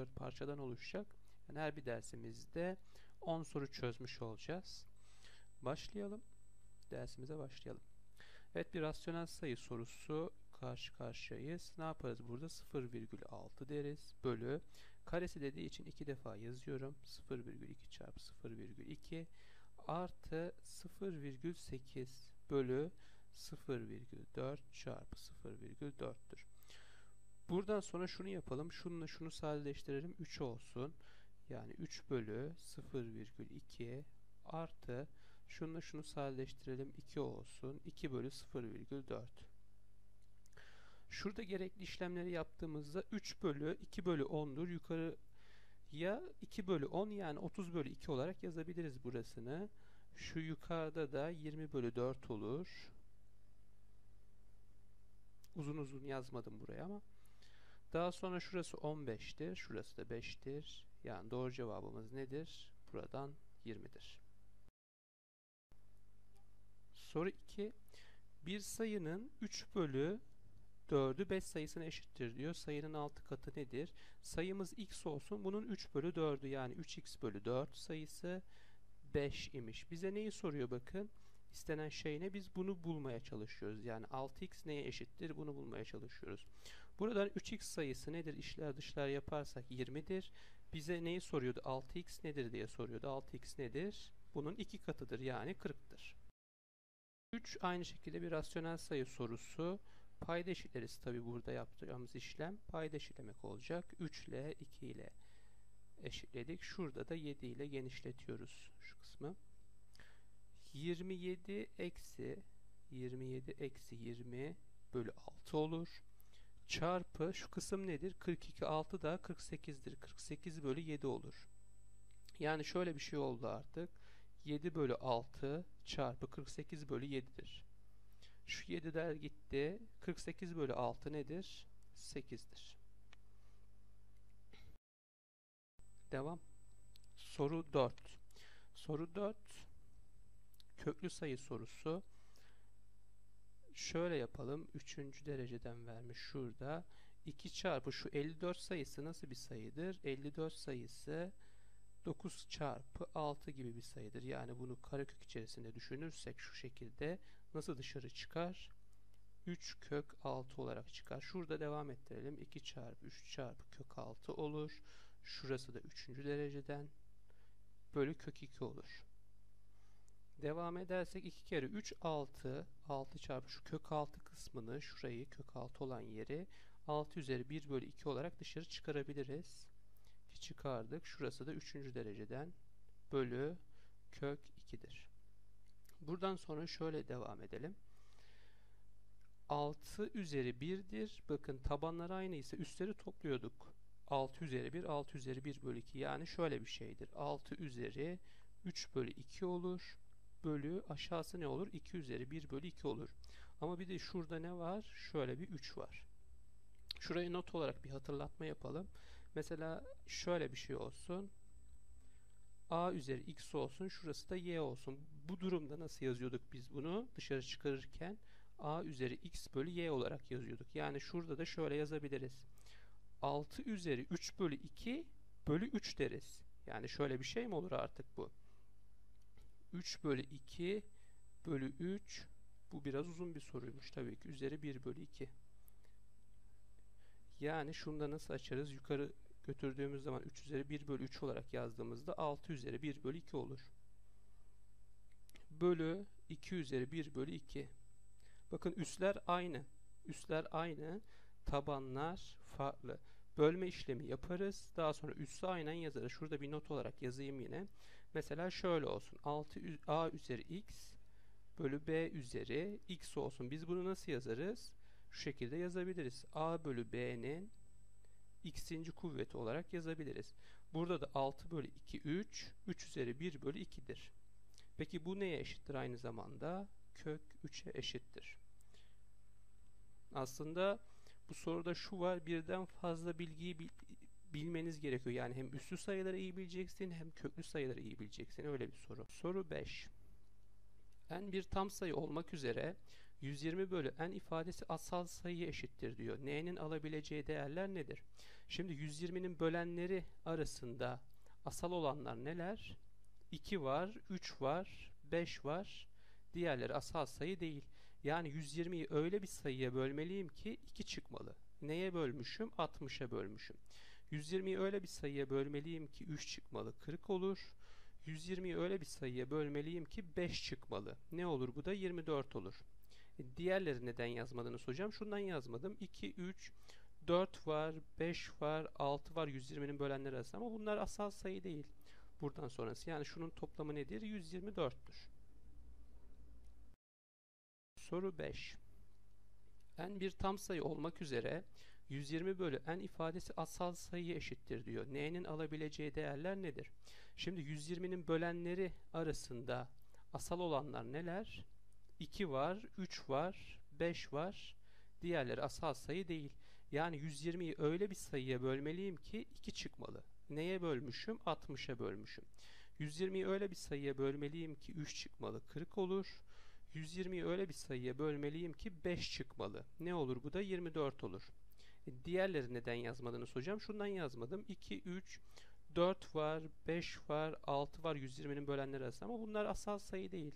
4 parçadan oluşacak. Yani her bir dersimizde 10 soru çözmüş olacağız. Başlayalım. Dersimize başlayalım. Evet bir rasyonel sayı sorusu karşı karşıyayız. Ne yaparız burada? 0,6 deriz. Bölü. Karesi dediği için iki defa yazıyorum. 0,2 çarpı 0,2 artı 0,8 bölü 0,4 çarpı 0,4'tür. Buradan sonra şunu yapalım. Şununla şunu sadeleştirelim. 3 olsun. Yani 3 bölü 0,2 artı şununla şunu sadeleştirelim. 2 olsun. 2 bölü 0,4 Şurada gerekli işlemleri yaptığımızda 3 bölü 2 bölü 10'dur. Yukarı ya 2 bölü 10 yani 30 bölü 2 olarak yazabiliriz burasını. Şu yukarıda da 20 bölü 4 olur. Uzun uzun yazmadım buraya ama. Daha sonra şurası 15'tir. Şurası da 5'tir. Yani doğru cevabımız nedir? Buradan 20'dir. Soru 2. Bir sayının 3 bölü 4'ü 5 sayısına eşittir diyor. Sayının 6 katı nedir? Sayımız x olsun. Bunun 3 bölü 4'ü yani 3x bölü 4 sayısı 5 imiş. Bize neyi soruyor bakın. İstenen şey ne? Biz bunu bulmaya çalışıyoruz. Yani 6x neye eşittir? Bunu bulmaya çalışıyoruz. Buradan 3x sayısı nedir? İşler dışlar yaparsak 20'dir. Bize neyi soruyordu? 6x nedir diye soruyordu. 6x nedir? Bunun iki katıdır. Yani 40'tır. 3 aynı şekilde bir rasyonel sayı sorusu. Payda eşitleriz tabi burada yaptığımız işlem. Payda eşitlemek olacak. 3 ile 2 ile eşitledik. Şurada da 7 ile genişletiyoruz şu kısmı. 27 eksi 27 eksi 20 bölü 6 olur. Çarpı şu kısım nedir? 42 6 da 48'dir. 48 bölü 7 olur. Yani şöyle bir şey oldu artık. 7 bölü 6 çarpı 48 bölü 7'dir. Şu 7'ler gitti. 48 bölü 6 nedir? 8'dir. Devam. Soru 4. Soru 4 köklü sayı sorusu. Şöyle yapalım. 3. dereceden vermiş şurada. 2 çarpı şu 54 sayısı nasıl bir sayıdır? 54 sayısı 9 çarpı 6 gibi bir sayıdır. Yani bunu karekök içerisinde düşünürsek şu şekilde nasıl dışarı çıkar? 3 kök 6 olarak çıkar. Şurada devam ettirelim. 2 çarpı 3 çarpı kök 6 olur. Şurası da 3. dereceden bölü kök 2 olur. Devam edersek 2 kere 3 6 6 çarpı şu kök 6 kısmını şurayı kök 6 olan yeri 6 üzeri 1 bölü 2 olarak dışarı çıkarabiliriz. Ki çıkardık. Şurası da 3. dereceden bölü kök 2'dir. Buradan sonra şöyle devam edelim. 6 üzeri 1'dir. Bakın tabanlar aynı ise üstleri topluyorduk. 6 üzeri 1, 6 üzeri 1 bölü 2. Yani şöyle bir şeydir. 6 üzeri 3 bölü 2 olur. Bölü aşağısı ne olur? 2 üzeri 1 bölü 2 olur. Ama bir de şurada ne var? Şöyle bir 3 var. Şurayı not olarak bir hatırlatma yapalım. Mesela şöyle bir şey olsun. A üzeri x olsun. Şurası da y olsun. Bu durumda nasıl yazıyorduk biz bunu? Dışarı çıkarırken a üzeri x bölü y olarak yazıyorduk. Yani şurada da şöyle yazabiliriz. 6 üzeri 3 bölü 2 bölü 3 deriz. Yani şöyle bir şey mi olur artık bu? 3 bölü 2 bölü 3 bu biraz uzun bir soruymuş tabii ki. Üzeri 1 bölü 2. Yani şunda nasıl açarız? Yukarı götürdüğümüz zaman 3 üzeri 1 bölü 3 olarak yazdığımızda 6 üzeri 1 bölü 2 olur. Bölü 2 üzeri 1 bölü 2. Bakın üsler aynı. Üsler aynı. Tabanlar farklı. Bölme işlemi yaparız. Daha sonra üssü aynen yazarız. Şurada bir not olarak yazayım yine. Mesela şöyle olsun. 6 a üzeri x bölü b üzeri x olsun. Biz bunu nasıl yazarız? Şu şekilde yazabiliriz. a bölü b'nin x'inci kuvveti olarak yazabiliriz. Burada da 6 bölü 2 3. 3 üzeri 1 bölü 2'dir. Peki bu neye eşittir aynı zamanda? Kök 3'e eşittir. Aslında bu soruda şu var. Birden fazla bilgiyi bil, bilmeniz gerekiyor. Yani hem üslü sayıları iyi bileceksin hem köklü sayıları iyi bileceksin. Öyle bir soru. Soru 5. n bir tam sayı olmak üzere 120 bölü n ifadesi asal sayı eşittir diyor. n'nin alabileceği değerler nedir? Şimdi 120'nin bölenleri arasında asal olanlar neler? 2 var, 3 var, 5 var. Diğerleri asal sayı değil. Yani 120'yi öyle bir sayıya bölmeliyim ki 2 çıkmalı. Neye bölmüşüm? 60'a bölmüşüm. 120'yi öyle bir sayıya bölmeliyim ki 3 çıkmalı. 40 olur. 120'yi öyle bir sayıya bölmeliyim ki 5 çıkmalı. Ne olur bu da 24 olur. E, diğerleri neden yazmadınız hocam? Şundan yazmadım. 2, 3, 4 var, 5 var, 6 var 120'nin bölenleri arasında ama bunlar asal sayı değil. Buradan sonrası yani şunun toplamı nedir? 124'tür. Soru 5. n bir tam sayı olmak üzere 120 bölü n ifadesi asal sayı eşittir diyor. n'nin alabileceği değerler nedir? Şimdi 120'nin bölenleri arasında asal olanlar neler? 2 var, 3 var, 5 var. Diğerleri asal sayı değil. Yani 120'yi öyle bir sayıya bölmeliyim ki 2 çıkmalı. Neye bölmüşüm? 60'a bölmüşüm. 120'yi öyle bir sayıya bölmeliyim ki 3 çıkmalı. 40 olur. 120'yi öyle bir sayıya bölmeliyim ki 5 çıkmalı. Ne olur bu da 24 olur. Diğerleri neden yazmadınız hocam? Şundan yazmadım. 2, 3, 4 var, 5 var, 6 var 120'nin bölenleri arasında ama bunlar asal sayı değil.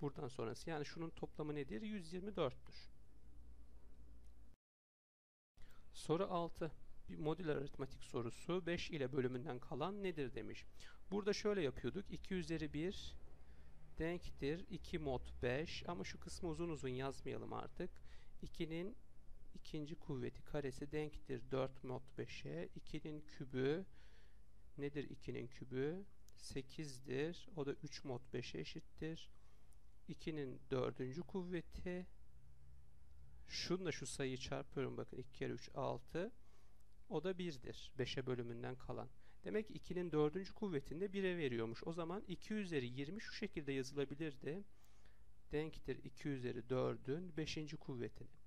Buradan sonrası yani şunun toplamı nedir? 124'tür. Soru 6. Bir modüler aritmatik sorusu 5 ile bölümünden kalan nedir demiş. Burada şöyle yapıyorduk. 2 üzeri 1 denktir 2 mod 5 ama şu kısmı uzun uzun yazmayalım artık. 2'nin ikinci kuvveti karesi denktir 4 mod 5'e. 2'nin kübü nedir 2'nin kübü? 8'dir. O da 3 mod 5'e eşittir. 2'nin dördüncü kuvveti şunla şu sayıyı çarpıyorum bakın 2 kere 3 6 o da 1'dir 5'e bölümünden kalan. Demek ki 2'nin dördüncü kuvvetinde 1'e veriyormuş. O zaman 2 üzeri 20 şu şekilde yazılabilirdi. Denktir 2 üzeri 4'ün 5. kuvvetini.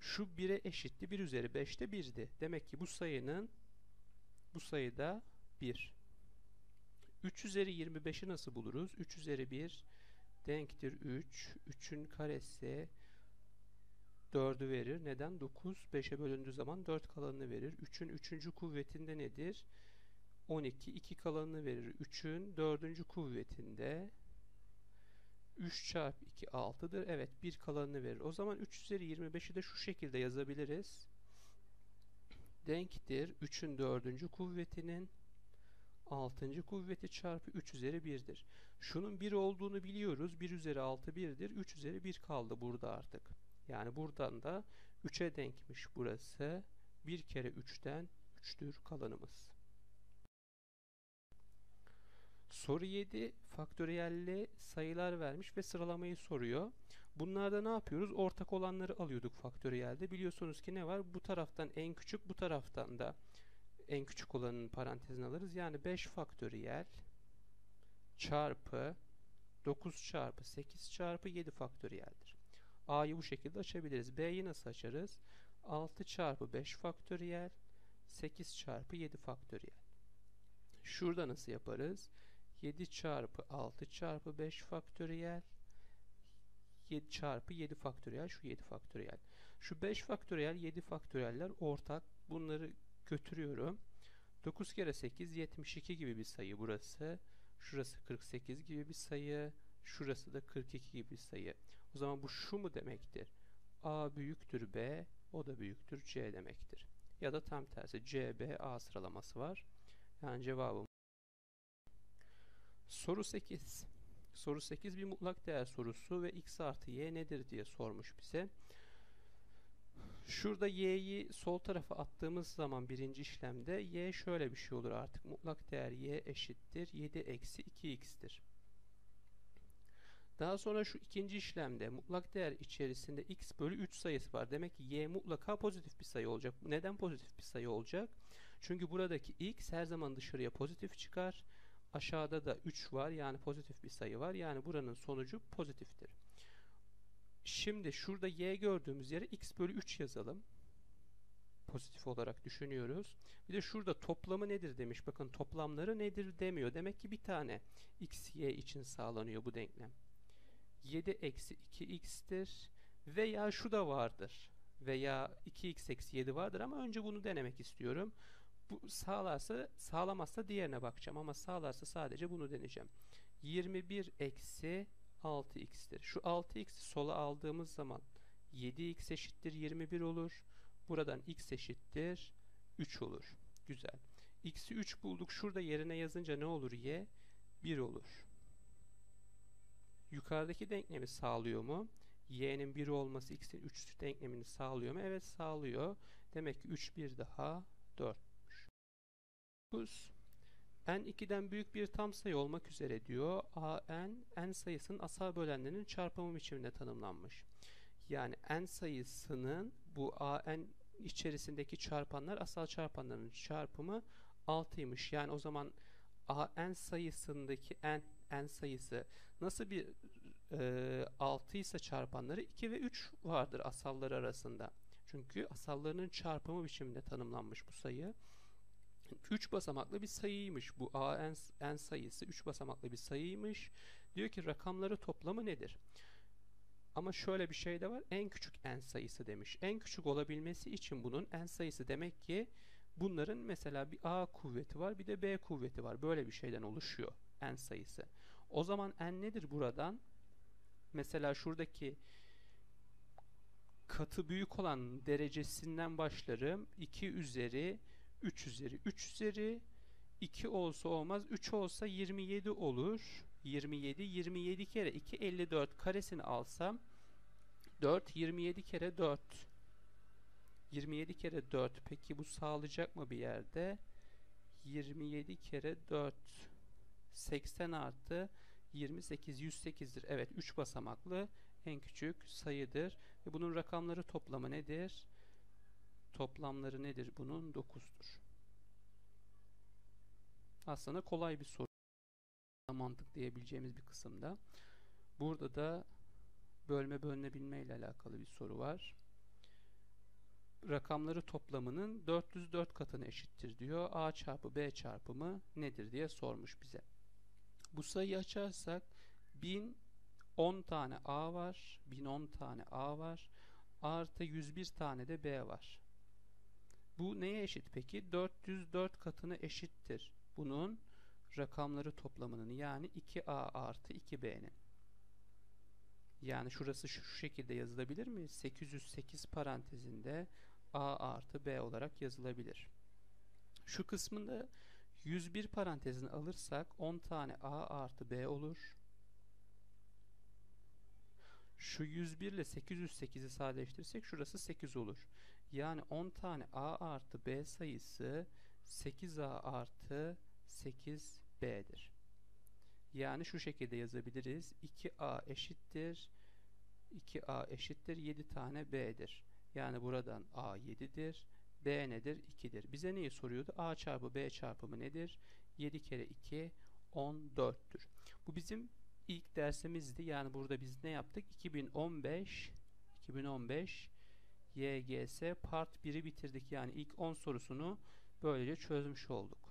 Şu 1'e eşitti. 1 üzeri 5 de 1'di. Demek ki bu sayının bu sayıda 1. 3 üzeri 25'i nasıl buluruz? 3 üzeri 1 denktir 3. 3'ün karesi 4'ü verir. Neden? 9 5'e bölündüğü zaman 4 kalanını verir. 3'ün 3. kuvvetinde nedir? 12 2 kalanını verir. 3'ün 4. kuvvetinde 3 çarpı 2 6'dır. Evet 1 kalanını verir. O zaman 3 üzeri 25'i de şu şekilde yazabiliriz. Denktir 3'ün 4. kuvvetinin 6. kuvveti çarpı 3 üzeri 1'dir. Şunun 1 olduğunu biliyoruz. 1 üzeri 6 1'dir. 3 üzeri 1 kaldı burada artık. Yani buradan da 3'e denkmiş burası. 1 kere 3'ten 3'tür kalanımız. Soru 7 faktöriyelli sayılar vermiş ve sıralamayı soruyor. Bunlarda ne yapıyoruz? Ortak olanları alıyorduk faktöriyelde. Biliyorsunuz ki ne var? Bu taraftan en küçük, bu taraftan da en küçük olanın parantezine alırız. Yani 5 faktöriyel çarpı 9 çarpı 8 çarpı 7 faktöriyeldir. A'yı bu şekilde açabiliriz. B'yi nasıl açarız? 6 çarpı 5 faktöriyel 8 çarpı 7 faktöriyel. Şurada nasıl yaparız? 7 çarpı 6 çarpı 5 faktöriyel 7 çarpı 7 faktöriyel şu 7 faktöriyel. Şu 5 faktöriyel 7 faktöriyeller ortak. Bunları götürüyorum. 9 kere 8 72 gibi bir sayı burası. Şurası 48 gibi bir sayı. Şurası da 42 gibi bir sayı. O zaman bu şu mu demektir? A büyüktür B, o da büyüktür C demektir. Ya da tam tersi C, B, A sıralaması var. Yani cevabım. Soru 8. Soru 8 bir mutlak değer sorusu ve x artı y nedir diye sormuş bize. Şurada y'yi sol tarafa attığımız zaman birinci işlemde y şöyle bir şey olur artık. Mutlak değer y eşittir 7 eksi 2x'tir. Daha sonra şu ikinci işlemde mutlak değer içerisinde x bölü 3 sayısı var. Demek ki y mutlaka pozitif bir sayı olacak. Neden pozitif bir sayı olacak? Çünkü buradaki x her zaman dışarıya pozitif çıkar. Aşağıda da 3 var yani pozitif bir sayı var. Yani buranın sonucu pozitiftir. Şimdi şurada y gördüğümüz yere x bölü 3 yazalım. Pozitif olarak düşünüyoruz. Bir de şurada toplamı nedir demiş. Bakın toplamları nedir demiyor. Demek ki bir tane x, y için sağlanıyor bu denklem. 7 eksi 2x'tir Veya şu da vardır. Veya 2x eksi 7 vardır ama önce bunu denemek istiyorum. Bu sağlarsa, sağlamazsa diğerine bakacağım ama sağlarsa sadece bunu deneyeceğim. 21 eksi 6x'tir. Şu 6x'i sola aldığımız zaman 7x eşittir 21 olur. Buradan x eşittir 3 olur. Güzel. x'i 3 bulduk. Şurada yerine yazınca ne olur y? 1 olur. Yukarıdaki denklemi sağlıyor mu? y'nin 1 olması x'in 3 denklemini sağlıyor mu? Evet sağlıyor. Demek ki 3 bir daha 4'müş. 9 n 2'den büyük bir tam sayı olmak üzere diyor. a n n sayısının asal bölenlerinin çarpımı biçiminde tanımlanmış. Yani n sayısının bu a n içerisindeki çarpanlar asal çarpanların çarpımı 6'ymış. Yani o zaman a n sayısındaki n n sayısı nasıl bir e, 6 ise çarpanları 2 ve 3 vardır asalları arasında. Çünkü asallarının çarpımı biçiminde tanımlanmış bu sayı. 3 basamaklı bir sayıymış bu a n, n sayısı 3 basamaklı bir sayıymış. Diyor ki rakamları toplamı nedir? Ama şöyle bir şey de var. En küçük n sayısı demiş. En küçük olabilmesi için bunun n sayısı demek ki bunların mesela bir a kuvveti var bir de b kuvveti var. Böyle bir şeyden oluşuyor n sayısı. O zaman n nedir buradan? Mesela şuradaki katı büyük olan derecesinden başlarım. 2 üzeri 3 üzeri 3 üzeri 2 olsa olmaz. 3 olsa 27 olur. 27 27 kere 2 54 karesini alsam 4 27 kere 4 27 kere 4 peki bu sağlayacak mı bir yerde 27 kere 4 80 artı 28 108'dir evet 3 basamaklı en küçük sayıdır ve bunun rakamları toplamı nedir toplamları nedir bunun 9'dur aslında kolay bir soru mantık diyebileceğimiz bir kısımda. Burada da bölme bölünebilme ile alakalı bir soru var. Rakamları toplamının 404 katını eşittir diyor. A çarpı B çarpımı nedir diye sormuş bize. Bu sayıyı açarsak 1010 tane A var. 1010 tane A var. Artı 101 tane de B var. Bu neye eşit peki? 404 katını eşittir. Bunun rakamları toplamının yani 2a artı 2b'nin. Yani şurası şu, şu şekilde yazılabilir mi? 808 parantezinde a artı b olarak yazılabilir. Şu kısmında 101 parantezini alırsak 10 tane a artı b olur. Şu 101 ile 808'i sadeleştirirsek şurası 8 olur. Yani 10 tane a artı b sayısı 8a artı 8b'dir. Yani şu şekilde yazabiliriz. 2a eşittir 2a eşittir 7 tane b'dir. Yani buradan a 7'dir. b nedir? 2'dir. Bize neyi soruyordu? a çarpı b çarpımı nedir? 7 kere 2 14'tür. Bu bizim ilk dersimizdi. Yani burada biz ne yaptık? 2015 2015 YGS part 1'i bitirdik. Yani ilk 10 sorusunu böylece çözmüş olduk.